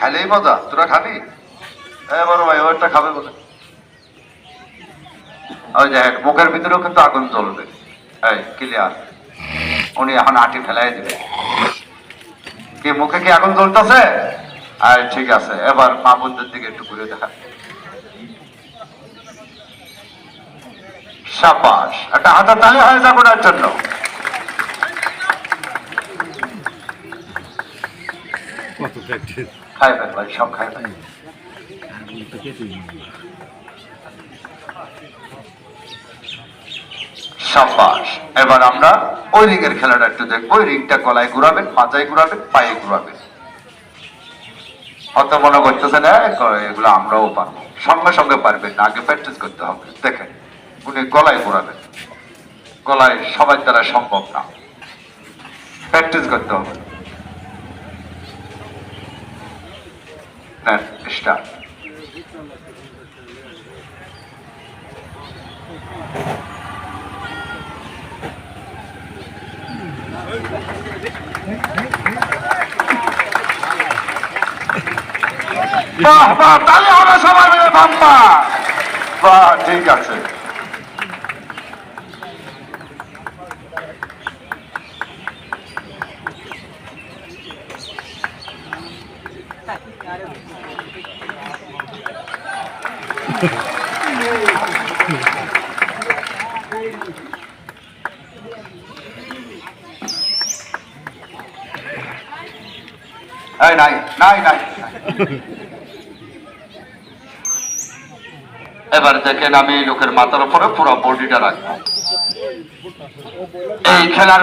খাইলেই মজা, তোরা খাবি? এ, বড় ভাই ওটা খাবে বলে। ওই যে মুখের ভিতরেও কিন্তু আগুন জ্বলবে। এই ক্লিয়ার উনি এখন আটি ফেলাই কি, মুখে কি আগুন জ্বলতেছে? আর ঠিক আছে, এবার মা বোনদের দিকে একটু ঘুরে দেখা। সাবাস একটা হাতে তালি হয়ে জন্য। সব সাবাস এবার আমরা ওই রিংয়ের খেলাটা একটু দেখব। ওই রিংটা গলায় ঘুরাবেন মাথায় ঘুরাবেন পায়ে ঘুরাবেন। অত মনে করতেছে না এগুলো আমরাও পারব। সঙ্গে সঙ্গে পারবেন না আগে প্র্যাকটিস করতে হবে। দেখেন উনি গলায় ঘুরাবেন। গলায় সবার দ্বারা সম্ভব না। প্র্যাকটিস করতে হবে। নেন স্টার্ট বাহ বাহ তাহলে আমরা সবাই মিলে বাহ ঠিক আছে। এই, নাই নাই নাই। এবার দেখেন আমি লোকের মাথার উপরে পুরো বডিটা রাখব। এই খেলার